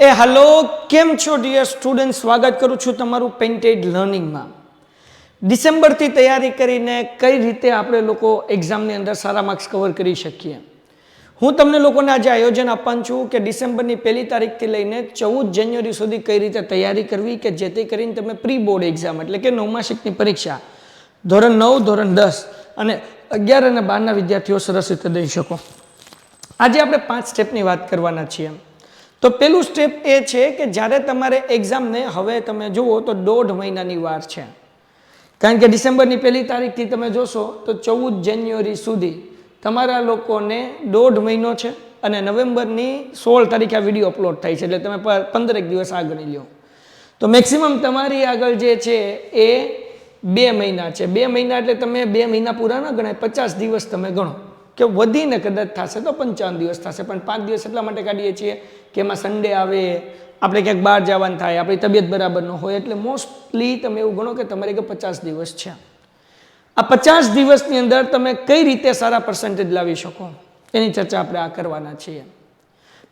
એ, hello, કેમ છો dear student સ્વાગત કરું છું તમારું પેન્ટેડ લર્નિંગમાં ડિસેમ્બરથી તૈયારી કરીને કઈ રીતે આપણે લોકો એક્ઝામની અંદર સારા માર્ક્સ કવર કરી શકીએ? હું તમને લોકોને આજે આયોજન આપવાનું છું કે ડિસેમ્બરની પહેલી તારીખથી લઈને ચૌદ જાન્યુઆરી સુધી કઈ રીતે તૈયારી કરવી કે જેથી કરીને તમે પ્રી બોર્ડ એક્ઝામ એટલે કે નવમાસિકની પરીક્ષા, ધોરણ નવ, ધોરણ દસ અને અગિયાર અને બારના વિદ્યાર્થીઓ સરસ રીતે દઈ શકો. આજે આપણે પાંચ સ્ટેપની વાત કરવાના છીએ. તો પહેલું સ્ટેપ એ છે કે જ્યારે તમારે એક્ઝામને હવે તમે જુઓ તો દોઢ મહિનાની વાર છે. કારણ કે ડિસેમ્બરની પહેલી તારીખથી તમે જોશો તો ચૌદ જાન્યુઆરી સુધી તમારા લોકોને દોઢ મહિનો છે અને નવેમ્બરની સોળ તારીખે આ વીડિયો અપલોડ થાય છે. એટલે તમે પંદરેક દિવસ આ ગણી લો તો મેક્સિમમ તમારી આગળ જે છે એ બે મહિના છે. બે મહિના એટલે તમે બે મહિના પૂરા ન ગણાય, પચાસ દિવસ તમે ગણો. કે વધીને કદાચ થશે તો પંચાવન દિવસ થશે. પણ પાંચ દિવસ એટલા માટે કાઢીએ છીએ કે એમાં સન્ડે આવે, આપણે ક્યાંક બહાર જવાનું થાય, આપણી તબિયત બરાબર ન હોય, એટલે મોસ્ટલી તમે એવું ગણો કે તમારે કે પચાસ દિવસ છે. આ પચાસ દિવસની અંદર તમે કઈ રીતે સારા પર્સન્ટેજ લાવી શકો? એની ચર્ચા આપણે આ કરવાના છીએ.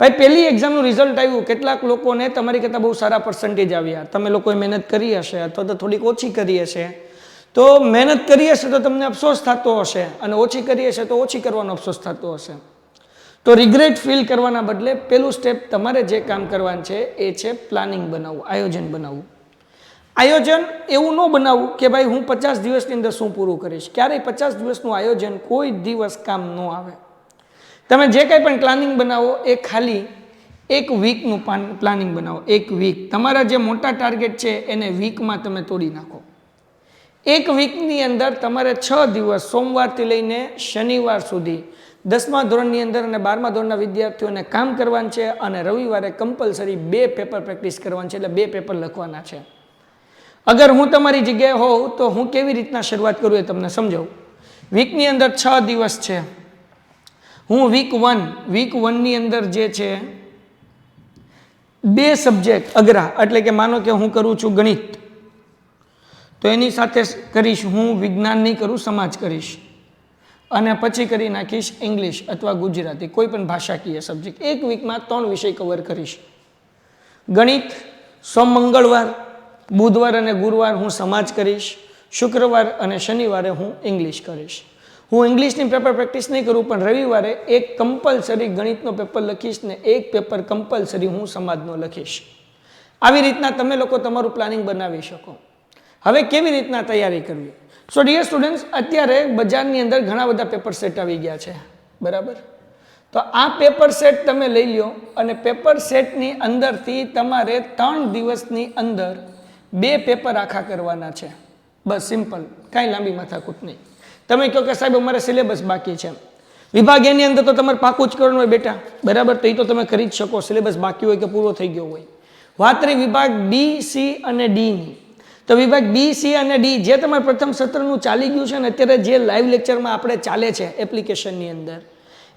ભાઈ, પહેલી એક્ઝામનું રિઝલ્ટ આવ્યું, કેટલાક લોકોને તમારી કરતાં બહુ સારા પર્સન્ટેજ આવ્યા. તમે લોકોએ મહેનત કરી હશે અથવા તો થોડીક ઓછી કરી હશે. તો મહેનત કરી હશે તો તમને અફસોસ થતો હશે અને ઓછી કરી હશે તો ઓછી કરવાનો અફસોસ થતો હશે. તો રિગ્રેટ ફીલ કરવાના બદલે પેલું સ્ટેપ તમારે જે કામ કરવાનું છે એ છે પ્લાનિંગ બનાવવું, આયોજન બનાવવું. આયોજન એવું ન બનાવવું કે ભાઈ હું પચાસ દિવસની અંદર શું પૂરું કરીશ. ક્યારેય પચાસ દિવસનું આયોજન કોઈ દિવસ કામ ન આવે. તમે જે કંઈ પણ પ્લાનિંગ બનાવો એ ખાલી એક વીકનું પ્લાનિંગ બનાવો, એક વીક તમારા જે મોટા ટાર્ગેટ છે એને વીકમાં તમે તોડી નાખો. એક વીકની અંદર તમારે છ દિવસ, સોમવારથી લઈને શનિવાર સુધી દસમા ધોરણની અંદર અને બારમા ધોરણના વિદ્યાર્થીઓને કામ કરવાનું છે અને રવિવારે કમ્પલસરી બે પેપર પ્રેક્ટિસ કરવાનું છે, એટલે બે પેપર લખવાના છે. અગર હું તમારી જગ્યાએ હોઉં તો હું કેવી રીતના શરૂઆત કરું એ તમને સમજાવું. વીકની અંદર છ દિવસ છે. હું વીક વન વીક વનની અંદર જે છે, બે સબ્જેક્ટ અઘરા, એટલે કે માનો કે હું કરું છું ગણિત. તો એની સાથે કરીશ હું, વિજ્ઞાન નહીં કરું, સમાજ કરીશ. અને પછી કરી નાખીશ ઇંગ્લિશ અથવા ગુજરાતી, કોઈ પણ ભાષાકીય સબ્જેક્ટ એક વીકમાં ત્રણ વિષય કવર કરીશ. ગણિત, સોમ, મંગળવાર, બુધવાર અને ગુરુવાર હું સમાજ કરીશ. શુક્રવાર અને શનિવારે હું ઇંગ્લિશ કરીશ. હું ઇંગ્લિશની પેપર પ્રેક્ટિસ નહીં કરું, પણ રવિવારે એક કમ્પલસરી ગણિતનો પેપર લખીશ ને એક પેપર કમ્પલસરી હું સમાજનો લખીશ. આવી રીતના તમે લોકો તમારું પ્લાનિંગ બનાવી શકો. હવે કેવી રીતના તૈયારી કરવી? સો ડિયર સ્ટુડન્ટ્સ અત્યારે બજારની અંદર ઘણા બધા પેપર સેટ આવી ગયા છે. બરાબર? તો આ પેપર સેટ તમે લઈ લ્યો અને પેપર સેટની અંદરથી તમારે ત્રણ દિવસની અંદર બે પેપર આખા કરવાના છે. બસ સિમ્પલ કાંઈ લાંબી માથાકૂટ નહીં. તમે કહો કે સાહેબ, અમારે સિલેબસ બાકી છે. વિભાગ એની અંદર તો તમારે પાકું જ કરવાનું હોય બેટા. બરાબર? તો એ તો તમે કરી જ શકો. સિલેબસ બાકી હોય કે પૂરો થઈ ગયો હોય. વાત રહી વિભાગ બી સી અને ડીની તો વિભાગ બી, સી અને ડી જે તમારે પ્રથમ સત્રનું ચાલી ગયું છે ને અત્યારે જે લાઈવ લેક્ચરમાં આપણે ચાલે છે એપ્લિકેશનની અંદર,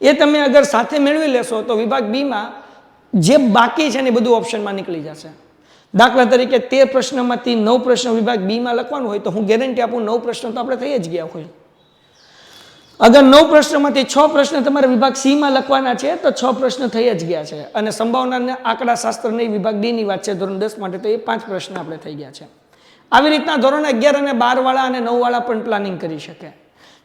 એ તમે અગર સાથે મેળવી લેશો તો વિભાગ બીમાં જે બાકી છે ને બધું ઓપ્શનમાં નીકળી જશે. દાખલા તરીકે તે પ્રશ્નમાંથી નવ પ્રશ્ન વિભાગ બીમાં લખવાનું હોય તો હું ગેરંટી આપું નવ પ્રશ્ન તો આપણે થઈ જ ગયા હોય. અગર નવ પ્રશ્નમાંથી છ પ્રશ્ન તમારે વિભાગ સીમાં લખવાના છે તો છ પ્રશ્ન થઈ જ ગયા છે. અને સંભાવના આંકડા શાસ્ત્રની વિભાગ ડીની વાત છે ધોરણ દસ માટે તો એ પાંચ પ્રશ્ન આપણે થઈ ગયા છે. આવી રીતના ધોરણ અગિયાર અને બાર વાળા અને નવ વાળા પણ પ્લાનિંગ કરી શકે.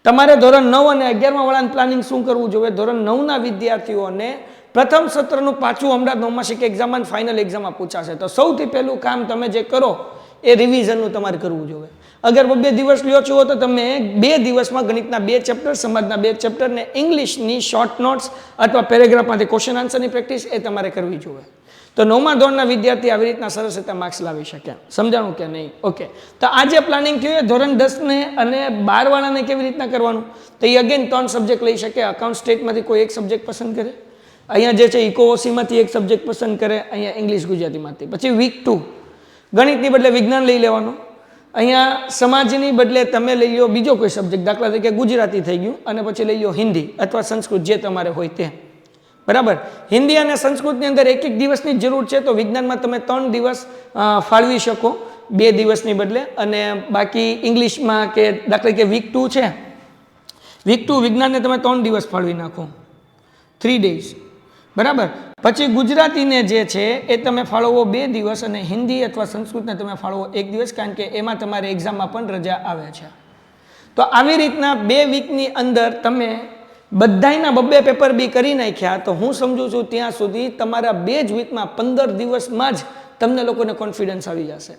તમારે ધોરણ નવ અને અગિયારમાં વાળાને પ્લાનિંગ શું કરવું જોઈએ? ધોરણ નવના વિદ્યાર્થીઓને પ્રથમ સત્રનું પાછું અમદાવાદ નવમા શિક એક્ઝામ અને ફાઇનલ એક્ઝામમાં પૂછાશે તો સૌથી પહેલું કામ તમે જે કરો, એ રિવિઝનનું તમારે કરવું જોઈએ. અગર બે દિવસ લ્યો છો તો તમે બે દિવસમાં ગણિતના બે ચેપ્ટર સમાજના બે ચેપ્ટર ને ઇંગ્લિશની શોર્ટ નોટ્સ અથવા પેરેગ્રાફમાંથી ક્વેશ્ચન આન્સરની પ્રેક્ટિસ એ તમારે કરવી જોઈએ. તો નવમા ધોરણના વિદ્યાર્થી આવી રીતના સરસ રીતે માર્ક્સ લાવી શક્યા. સમજાણું કે નહીં? ઓકે તો આ જે પ્લાનિંગ થયું એ ધોરણ દસને અને બારવાળાને કેવી રીતના કરવાનું? તો એ અગેન ત્રણ સબ્જેક્ટ લઈ શકે. અકાઉન્ટ સ્ટેટમાંથી કોઈ એક સબ્જેક્ટ પસંદ કરે. અહીંયા જે છે ઇકોઓસીમાંથી એક સબ્જેક્ટ પસંદ કરે. અહીંયા ઇંગ્લિશ ગુજરાતીમાંથી. પછી વીક ટુ ગણિતની બદલે વિજ્ઞાન લઈ લેવાનું. અહીંયા સમાજની બદલે તમે લઈ લો બીજો કોઈ સબ્જેક્ટ દાખલા તરીકે ગુજરાતી થઈ ગયું અને પછી લઈ લો હિન્દી અથવા સંસ્કૃત, જે તમારે હોય તે. બરાબર? હિન્દી અને સંસ્કૃતની અંદર એક એક દિવસની જરૂર છે, તો વિજ્ઞાનમાં તમે ત્રણ દિવસ ફાળવી શકો, બે દિવસની બદલે. અને બાકી ઇંગ્લિશમાં કે દાખલા તરીકે વીક ટુ છે વીક ટુ વિજ્ઞાનને તમે ત્રણ દિવસ ફાળવી નાખો. થ્રી ડેઝ બરાબર? પછી ગુજરાતીને જે છે, એ તમે ફાળવો બે દિવસ અને હિન્દી અથવા સંસ્કૃતને તમે ફાળવો એક દિવસ, કારણ કે એમાં તમારે એક્ઝામમાં પણ રજા આવે છે. તો આવી રીતના બે વીકની અંદર તમે બધાયના બબ્બે પેપર બી કરી નાખ્યા. તો હું સમજુ છું ત્યાં સુધી તમારા બે જ વીકમાં પંદર દિવસમાં જ તમને લોકોને કોન્ફિડન્સ આવી જશે.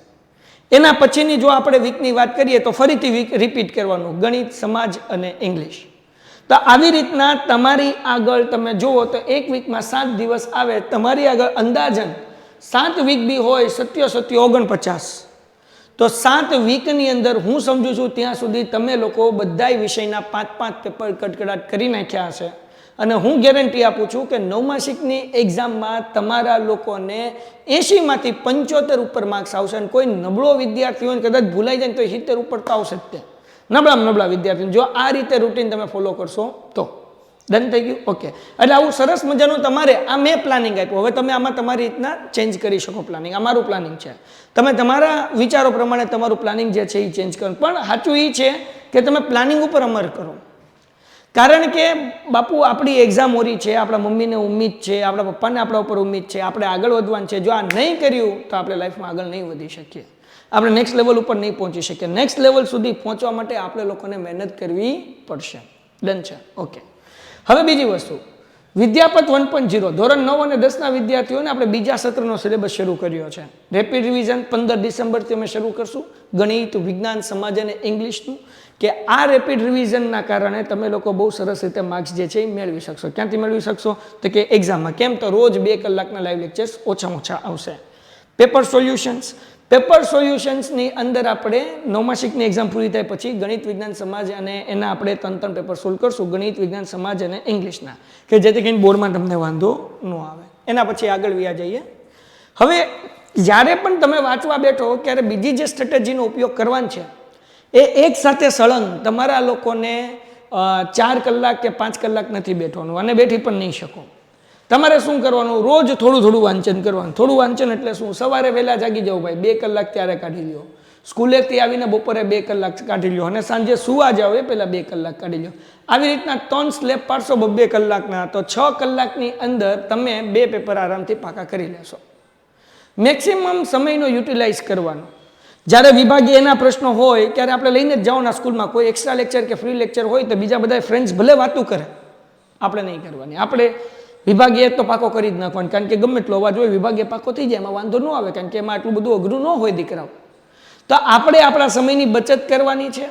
એના પછીની જો આપણે વીકની વાત કરીએ તો ફરીથી વીક રિપીટ કરવાનું, ગણિત, સમાજ અને ઇંગ્લિશ તો આવી રીતના તમારી આગળ તમે જુઓ તો એક વીકમાં સાત દિવસ આવે, તમારી આગળ અંદાજન સાત વીક બી હોય સત્યો સત્યો ઓગણપચાસ. તો સાત વીકની અંદર હું સમજુ છું ત્યાં સુધી તમે લોકો બધાય વિષયના પાંચ પાંચ પેપર કટકડાટ કરી નાખ્યા હશે. અને હું ગેરંટી આપું છું કે નવમાસિકની એક્ઝામમાં તમારા લોકોને એંશીમાંથી પંચોતેર ઉપર માર્ક્સ આવશે અને કોઈ નબળો વિદ્યાર્થી હોય કદાચ ભૂલાઈ જાય તો સિત્તેર ઉપર તો આવશે જ તે. નબળામાં નબળા વિદ્યાર્થી જો આ રીતે રૂટીન તમે ફોલો કરશો તો. ડન થઈ ગયું? ઓકે એટલે આવું સરસ મજાનું તમારે આ મેં પ્લાનિંગ આપ્યું. હવે તમે આમાં તમારી રીતના ચેન્જ કરી શકો પ્લાનિંગ અમારું પ્લાનિંગ છે. તમે તમારા વિચારો પ્રમાણે તમારું પ્લાનિંગ જે છે એ ચેન્જ કરો. પણ સાચું એ છે કે તમે પ્લાનિંગ ઉપર અમર કરો. કારણ કે બાપુ, આપણી એક્ઝામ ઓરી છે, આપણા મમ્મીને ઉમ્મીદ છે, આપણા પપ્પાને આપણા ઉપર ઉમ્મીદ છે, આપણે આગળ વધવાનું છે. જો આ નહીં કર્યું, તો આપણે લાઈફમાં આગળ નહીં વધી શકીએ. આપણે નેક્સ્ટ લેવલ ઉપર નહીં પહોંચી શકીએ. નેક્સ્ટ લેવલ સુધી પહોંચવા માટે આપણે લોકોને મહેનત કરવી પડશે. ડન છે. ઓકે હવે બીજી વસ્તુ. વિદ્યાપત વન પોઈન્ટ ઝીરો, ધોરણ નવ અને દસના વિદ્યાર્થીઓને આપણે બીજા સત્રનો સિલેબસ શરૂ કર્યો છે. રેપિડ રિવિઝન પંદર ડિસેમ્બરથી અમે શરૂ કરશું. ગણિત, વિજ્ઞાન, સમાજ અને ઇંગ્લિશનું. કે આ રેપિડ રિવિઝનના કારણે તમે લોકો બહુ સરસ રીતે માર્ક્સ જે છે એ મેળવી શકશો. ક્યાંથી મેળવી શકશો? તો કે એક્ઝામમાં કેમ? તો રોજ બે કલાકના લાઈવ લેક્ચર્સ ઓછામાં ઓછા આવશે. પેપર સોલ્યુશન્સ પેપર સોલ્યુશન્સની અંદર આપણે નવમાસિકની એક્ઝામ પૂરી થાય પછી ગણિત વિજ્ઞાન સમાજ અને એના આપણે ત્રણ ત્રણ પેપર સોલ્વ કરશું. ગણિત વિજ્ઞાન સમાજ અને ઇંગ્લિશના, કે જેથી કરીને બોર્ડમાં તમને વાંધો ન આવે. એના પછી આગળ વ્યા જઈએ. હવે જ્યારે પણ તમે વાંચવા બેઠો, ત્યારે બીજી જે સ્ટ્રેટેજીનો ઉપયોગ કરવાનો છે, એ એક સાથે સળંગ તમારા લોકોને ચાર કલાક કે પાંચ કલાક નથી બેઠવાનું અને બેઠી પણ નહીં શકો. તમારે શું કરવાનું? રોજ થોડું થોડું વાંચન કરવાનું. થોડું વાંચન એટલે શું? સવારે વહેલા જાગી જાવ ભાઈ. બે કલાક ત્યારે કાઢી લો સ્કૂલેથી આવીને બપોરે બે કલાક કાઢી લો અને સાંજે સુવા જાઓ, એ પહેલાં બે કલાક કાઢી લો આવી રીતના ત્રણ સ્લેબ પાડશો બબ્બે કલાકના, તો છ કલાકની અંદર તમે બે પેપર આરામથી પાકા કરી લેશો. મેક્સિમમ સમયનો યુટિલાઇઝ કરવાનો. જ્યારે વિભાગીય એના પ્રશ્નો હોય, ત્યારે આપણે લઈને જ જવાના સ્કૂલમાં. કોઈ એક્સ્ટ્રા લેક્ચર કે ફ્રી લેક્ચર હોય, તો બીજા બધા ફ્રેન્ડ્સ ભલે વાતું કરે. આપણે નહીં કરવાની. આપણે વિભાગીય તો પાકો કરી જ નાખવાનો, કારણ કે ગમે એટલો અવાજ હોય વિભાગીય પાકો થઈ જાય, એમાં વાંધો ન આવે, કારણ કે એમાં આટલું બધું અઘરું ન હોય દીકરાઓ. તો આપણે આપણા સમયની બચત કરવાની છે.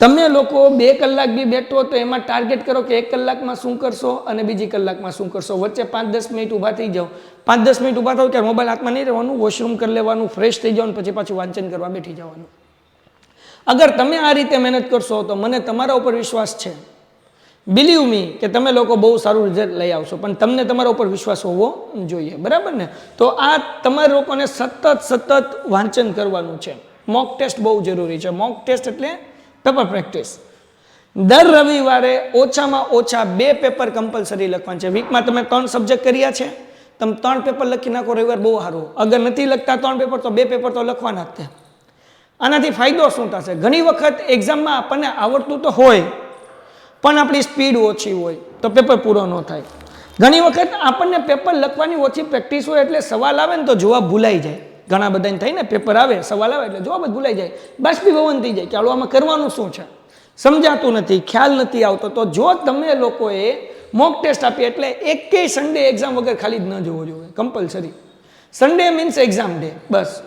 તમે લોકો બે કલાક બી બેઠો તો એમાં ટાર્ગેટ કરો કે એક કલાકમાં શું કરશો અને બીજી કલાકમાં શું કરશો. વચ્ચે પાંચ દસ મિનિટ ઊભા થઈ જાઓ. પાંચ દસ મિનિટ ઊભા થાવ ત્યારે મોબાઈલ હાથમાં નહીં રહેવાનું વોશરૂમ કરી લેવાનું ફ્રેશ થઈ જવાનું પછી પાછું વાંચન કરવા બેઠી જવાનું. અગર તમે આ રીતે મહેનત કરશો તો મને તમારા ઉપર વિશ્વાસ છે. બિલીવ મી કે તમે લોકો બહુ સારું રિઝલ્ટ લઈ આવશો, પણ તમને તમારા ઉપર વિશ્વાસ હોવો જોઈએ, બરાબર ને? તો આ તમારા લોકોને સતત સતત વાંચન કરવાનું છે. મોક ટેસ્ટ બહુ જરૂરી છે. મોક ટેસ્ટ એટલે પેપર પ્રેક્ટિસ દર રવિવારે ઓછામાં ઓછા બે પેપર કમ્પલસરી લખવાનું છે. વીકમાં તમે ત્રણ સબ્જેક્ટ કર્યા છે, તમે ત્રણ પેપર લખી નાખો રવિવાર બહુ સારું. અગર નથી લખતા ત્રણ પેપર તો બે પેપર તો લખવાના જ છે આનાથી ફાયદો શું થશે? ઘણી વખત એક્ઝામમાં આપણને આવડતું તો હોય પણ આપણી સ્પીડ ઓછી હોય તો પેપર પૂરો ન થાય. ઘણી વખત આપણને પેપર લખવાની ઓછી પ્રેક્ટિસ હોય એટલે સવાલ આવે ને તો જવાબ ભૂલાઈ જાય. ઘણા બધાને થઈને પેપર આવે, સવાલ આવે એટલે જવાબ જ ભૂલાઈ જાય. બાષ્પીભવન થઈ જાય કે આલો આમાં કરવાનું શું છે? સમજાતું નથી, ખ્યાલ નથી આવતો. તો જો તમે લોકોએ મોક ટેસ્ટ આપી એટલે એકેય સન્ડે એક્ઝામ વગર ખાલી જ ન જોવો જોઈએ. Compulsory Sunday means exam day બસ.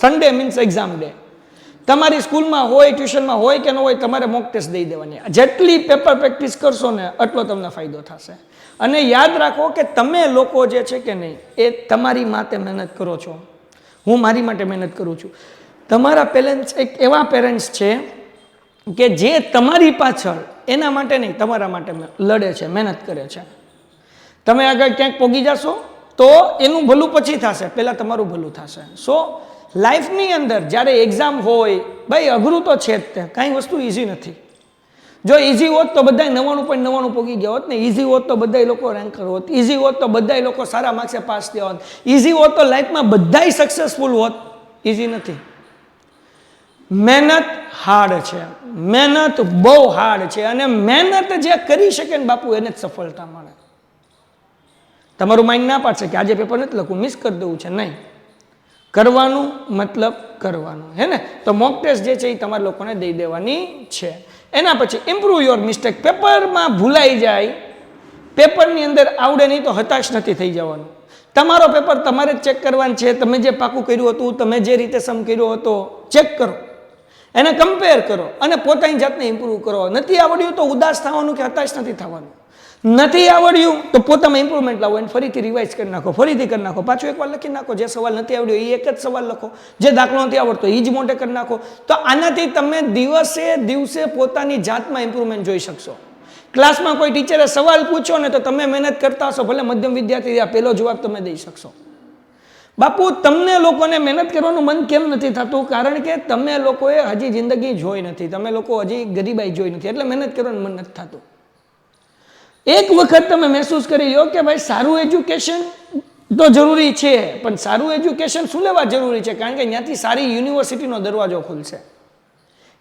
સન્ડે મીન્સ એક્ઝામ ડે તમારી સ્કૂલમાં હોય, ટ્યુશનમાં હોય કે ન હોય, તમારે મોક ટેસ્ટ દઈ દેવાની. જેટલી પેપર પ્રેક્ટિસ કરશો ને એટલો તમને ફાયદો થશે. અને યાદ રાખો કે તમે લોકો જે છે કે નહીં, એ તમારી માટે મહેનત કરો છો. હું મારી માટે મહેનત કરું છું. તમારા પેરેન્ટ્સ એક એવા પેરેન્ટ્સ છે કે જે તમારી પાછળ, એના માટે નહીં, તમારા માટે લડે છે, મહેનત કરે છે. તમે આગળ ક્યાંક પોગી જશો, તો એનું ભલું પછી થશે. પહેલાં તમારું ભલું થશે. સો લાઈફની અંદર જ્યારે એક્ઝામ હોય, ભાઈ, અઘરું તો છે જ તે. કાંઈ વસ્તુ ઇઝી નથી. જો ઇઝી હોત તો બધા નવાણું પોઈન્ટ નવાણું પોગી ગયા હોત ને. ઇઝી હોત તો બધા લોકો રેન્કર હોત. ઇઝી હોત તો બધા લોકો સારા માર્ક્સે પાસ થયા હોત. ઇઝી હોત તો લાઈફમાં બધાય સક્સેસફુલ હોત. ઇઝી નથી. મહેનત હાર્ડ છે. મહેનત બહુ હાર્ડ છે. અને મહેનત જે કરી શકે ને બાપુ, એને જ સફળતા મળે. તમારું માઇન્ડ ના પાડશે કે આજે પેપર નથી લખવું મિસ કરી દેવું છે. નહીં. કરવાનું મતલબ કરવાનું. હે ને? તો મોક ટેસ્ટ જે છે એ તમારા લોકોને દઈ દેવાની છે. એના પછી ઇમ્પ્રૂવ યોર મિસ્ટેક પેપરમાં ભૂલાઈ જાય. પેપરની અંદર આવડે નહીં તો હતાશ નથી થઈ જવાનું. તમારો પેપર તમારે જ ચેક કરવાનું છે. તમે જે પાકું કર્યું હતું, તમે જે રીતે સમ કર્યો હતો ચેક કરો. એને કમ્પેર કરો અને પોતાની જાતને ઇમ્પ્રૂવ કરો. નથી આવડ્યું તો ઉદાસ થવાનું કે હતાશ નથી થવાનું. નથી આવડ્યું, તો પોતામાં ઇમ્પ્રુવમેન્ટ લાવો અને ફરીથી રિવાઇઝ કરી નાખો, ફરીથી કરી નાખો. પાછું એકવાર લખી નાખો, જે સવાલ નથી આવડ્યો, એ એક જ સવાલ લખો. જે દાખલો નથી આવડતો એ જ મોટે કરી નાખો. તો આનાથી તમે દિવસે દિવસે પોતાની જાતમાં ઇમ્પ્રુવમેન્ટ જોઈ શકશો. ક્લાસમાં કોઈ ટીચરે સવાલ પૂછો ને તો તમે મહેનત કરતા હશો, ભલે મધ્યમ વિદ્યાર્થી આ પહેલો જવાબ તમે દઈ શકશો. બાપુ, તમને લોકોને મહેનત કરવાનું મન કેમ નથી થતું? કારણ કે તમે લોકોએ હજી જિંદગી જોઈ નથી. તમે લોકો હજી ગરીબાઈ જોઈ નથી. એટલે મહેનત કરવાનું મન નથી થતું. એક વખત તમે મહેસૂસ કરી લો કે ભાઈ સારું એજ્યુકેશન તો જરૂરી છે, પણ સારું એજ્યુકેશન શું લેવા જરૂરી છે? કારણ કે ત્યાંથી સારી યુનિવર્સિટીનો દરવાજો ખુલશે.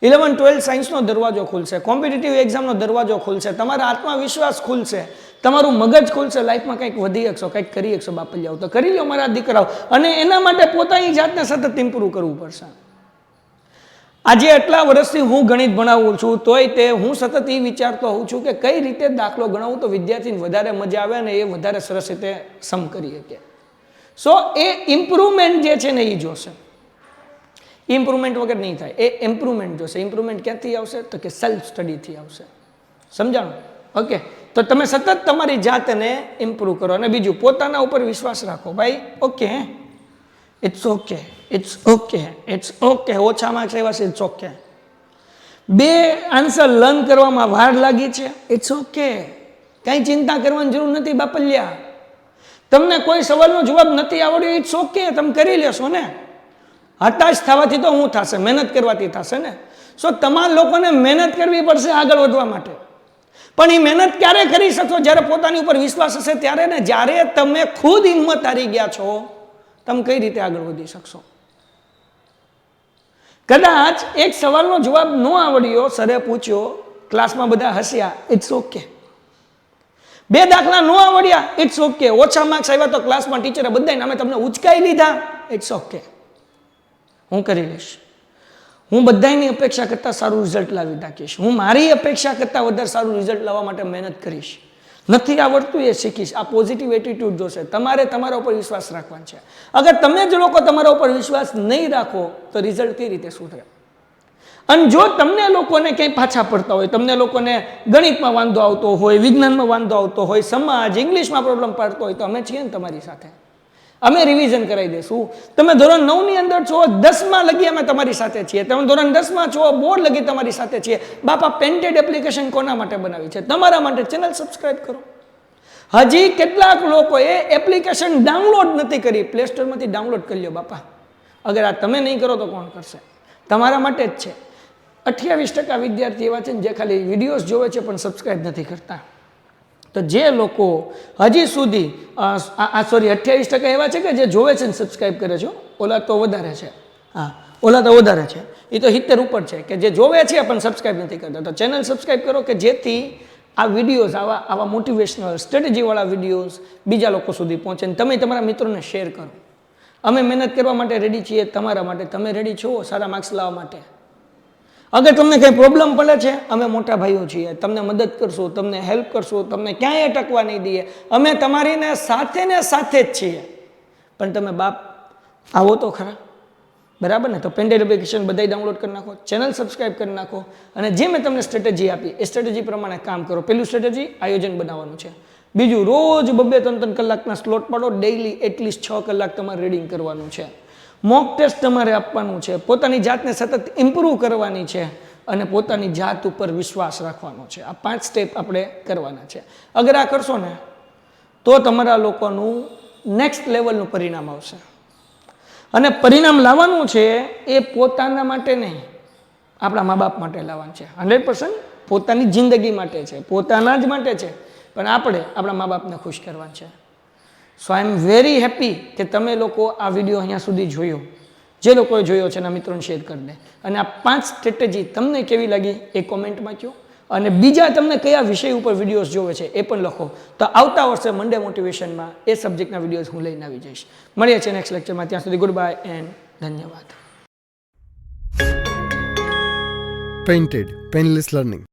ઇલેવન ટ્વેલ્થ સાયન્સનો દરવાજો ખુલશે. કોમ્પિટિટિવ એક્ઝામનો દરવાજો ખુલશે. તમારા આત્મવિશ્વાસ ખુલશે. તમારું મગજ ખુલશે. લાઈફમાં કંઈક વધી શકશો, કંઈક કરી શકશો બાપલિયાઓ. તો કરી લો મારા દીકરાઓ. અને એના માટે પોતાની જાતને સતત ઇમ્પ્રૂવ કરવું પડશે. આજે એટલા વર્ષથી હું ગણિત ભણાવું છું, તોય તે હું સતત એ વિચારતો હોઉં છું કે કઈ રીતે દાખલો ગણાવું તો વિદ્યાર્થીને વધારે મજા આવે અને એ વધારે સરસ રીતે સમ કરી શકે. સો એ ઇમ્પ્રુવમેન્ટ જે છે ને એ જોશે. ઇમ્પ્રુવમેન્ટ વગર નહીં થાય. એ ઇમ્પ્રુવમેન્ટ જોશે. ઇમ્પ્રુવમેન્ટ ક્યાંથી આવશે? તો કે સેલ્ફ સ્ટડીથી આવશે. સમજાણું? ઓકે તો તમે સતત તમારી જાતને ઇમ્પ્રૂવ કરો. અને બીજું, પોતાના ઉપર વિશ્વાસ રાખો. ભાઈ okay it's okay it's okay it's okay ઓછા માર્ક્સ આવ્યા છે ઇટ્સ ઓકે બે આન્સર લર્ન કરવામાં વાર લાગી છે. ઇટ્સ ઓકે કાંઈ ચિંતા કરવાની જરૂર નથી, બાપલ્યા. તમને કોઈ સવાલનો જવાબ નથી આવડ્યો ઇટ્સ ઓકે તમે કરી લેશો ને. હતાશ થવાથી તો હું થશે, મહેનત કરવાથી થશે ને. સો તમારા લોકોને મહેનત કરવી પડશે આગળ વધવા માટે. પણ એ મહેનત ક્યારે કરી શકશો? જ્યારે પોતાની ઉપર વિશ્વાસ હશે ત્યારે ને. જ્યારે તમે ખુદ હિંમત હારી ગયા છો, તમે કઈ રીતે આગળ વધી શકશો? કદાચ એક સવાલનો જવાબ ન આવડ્યો, સરે પૂછ્યો, ક્લાસમાં બધા હસ્યા? ઇટ્સ ઓકે બે દાખલા ન આવડ્યા? ઇટ્સ ઓકે ઓછા માર્ક્સ આવ્યા તો ક્લાસમાં ટીચરે બધાને અમે તમને ઉચકાઈ લીધા ઇટ્સ ઓકે હું કરી લઈશ. હું બધાની અપેક્ષા કરતાં સારું રિઝલ્ટ લાવી નાખીશ. હું મારી અપેક્ષા કરતાં વધારે સારું રિઝલ્ટ લાવવા માટે મહેનત કરીશ. નથી આવડતું એ શીખીશ. આ પોઝિટિવ એટીટ્યુડ જોશે. તમારે તમારા ઉપર વિશ્વાસ રાખવાનો છે. અગર તમે જ લોકો તમારા ઉપર વિશ્વાસ નહીં રાખો, તો રિઝલ્ટ કઈ રીતે સુધરે અને જો તમને લોકોને ક્યાંય પાછા પડતા હોય, તમને લોકોને ગણિતમાં વાંધો આવતો હોય, વિજ્ઞાનમાં વાંધો આવતો હોય, સમાજ, ઇંગ્લિશમાં પ્રોબ્લેમ પડતો હોય, તો અમે છીએ ને તમારી સાથે. અમે રિવિઝન કરાવી દઈશું તમે ધોરણ નવની અંદર છો, દસમાં લગી અમે તમારી સાથે છીએ. તમે ધોરણ દસમાં છો, બોર્ડ લગી તમારી સાથે છીએ. બાપા પેન્ટેડ એપ્લિકેશન કોના માટે બનાવી છે? તમારા માટે ચેનલ સબસ્ક્રાઇબ કરો. હજી કેટલાક લોકોએ એપ્લિકેશન ડાઉનલોડ નથી કરી. પ્લે સ્ટોરમાંથી ડાઉનલોડ કરી લો બાપા. અગર આ તમે નહીં કરો તો કોણ કરશે? તમારા માટે જ છે. અઠ્યાવીસ ટકા વિદ્યાર્થી એવા છે ને જે ખાલી વિડીયોઝ જોવે છે પણ સબસ્ક્રાઇબ નથી કરતા. તો જે લોકો હજી સુધી આ સોરી અઠ્યાવીસ ટકા એવા છે કે જે જોવે છે ને સબસ્ક્રાઈબ કરે છે, ઓલા તો વધારે છે. હા, ઓલા તો વધારે છે. એ તો સિત્તેર ઉપર છે કે જે જોવે છે પણ સબસ્ક્રાઈબ નથી કરતા. તો ચેનલ સબસ્ક્રાઈબ કરો કે જેથી આ વિડીયોઝ આવા આવા મોટિવેશનલ સ્ટ્રેટેજીવાળા વિડીયોઝ બીજા લોકો સુધી પહોંચે ને તમે તમારા મિત્રોને શેર કરો. અમે મહેનત કરવા માટે રેડી છીએ, તમારા માટે. તમે રેડી છો સારા માર્ક્સ લાવવા માટે. અગર તમને કંઈ પ્રોબ્લેમ પડે છે, અમે મોટા ભાઈઓ છીએ, તમને મદદ કરશું, તમને હેલ્પ કરશું, તમને ક્યાંય અટકવા નહીં દઈએ. અમે તમારીને સાથે ને સાથે જ છીએ. પણ તમે બાપ, આવો તો ખરા. બરાબર ને? તો પેન્ડેડ એપ્લિકેશન બધાય ડાઉનલોડ કરી નાખો ચેનલ સબસ્ક્રાઈબ કરી નાખો, અને જે મેં તમને સ્ટ્રેટેજી આપી, એ સ્ટ્રેટેજી પ્રમાણે કામ કરો. પેલું સ્ટ્રેટેજી આયોજન બનાવવાનું છે. બીજું, રોજ બબે ત્રણ ત્રણ કલાકના સ્લોટ પાડો ડેઇલી એટલીસ્ટ છ કલાક તમારે રીડિંગ કરવાનું છે. મોક ટેસ્ટ તમારે આપવાનું છે. પોતાની જાતને સતત ઇમ્પ્રૂવ કરવાની છે અને પોતાની જાત ઉપર વિશ્વાસ રાખવાનો છે. આ પાંચ સ્ટેપ આપણે કરવાના છે. અગર આ કરશો ને, તો તમારા લોકોનું નેક્સ્ટ લેવલનું પરિણામ આવશે. અને પરિણામ લાવવાનું છે એ પોતાના માટે નહીં, આપણા મા બાપ માટે લાવવાનું છે. હંડ્રેડ પર્સન્ટ પોતાની જિંદગી માટે છે. પોતાના જ માટે છે. પણ આપણે આપણા મા બાપને ખુશ કરવાના છે. સો આઈ એમ વેરી હેપી કે તમે લોકો આ વીડિયો અહીંયા સુધી જોયો. જે લોકોએ જોયો છે એના મિત્રોને શેર કરી દે. અને આ પાંચ સ્ટ્રેટેજી તમને કેવી લાગી એ કોમેન્ટમાં કહો અને બીજા તમને કયા વિષય ઉપર વિડીયોઝ જોવે છે એ પણ લખો. તો આવતા વર્ષે મંડે મોટિવેશનમાં એ સબ્જેક્ટના વિડીયોઝ હું લઈને આવી જઈશ. મળીએ છીએ નેક્સ્ટ લેક્ચરમાં ત્યાં સુધી ગુડ બાય એન્ડ ધન્યવાદ. Painted painless Learning.